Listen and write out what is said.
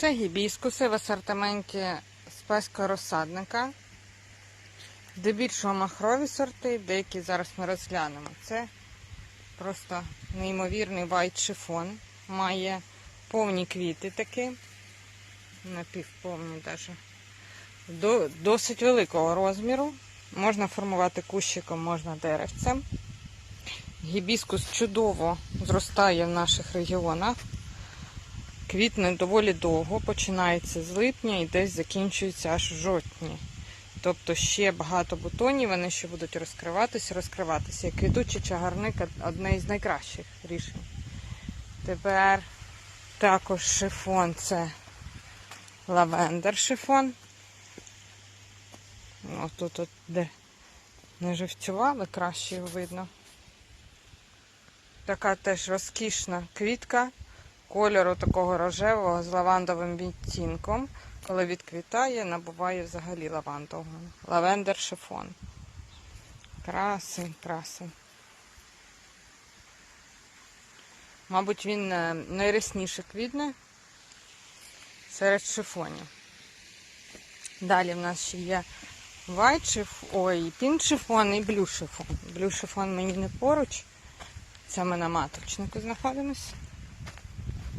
Це гібіскуси в асортименті спеського розсадника. Здебільшого махрові сорти, деякі зараз ми розглянемо. Це просто неймовірний вайт шифон. Має повні квіти такі, напівповні навіть. До, досить великого розміру. Можна формувати кущиком, можна деревцем. Гібіскус чудово зростає в наших регіонах. Квітне доволі довго, починається з липня і десь закінчується аж в жовтні. Тобто ще багато бутонів, вони ще будуть розкриватися, розкриватися. Як квітучий чагарник одне із найкращих рішень. Тепер також шифон це лавендер шифон. Ось тут от де не живцювали, краще його видно. Така теж розкішна квітка кольору такого рожевого з лавандовим відтінком. Коли відквітає, набуває взагалі лавандового. Лавендер шифон. Красень, красень. Мабуть, він е, найрясніше квітне серед шифонів. Далі в нас ще є шиф... ой, пінк шифон і блю шифон. Блю шифон мені не поруч. Це ми на маточнику знаходимося.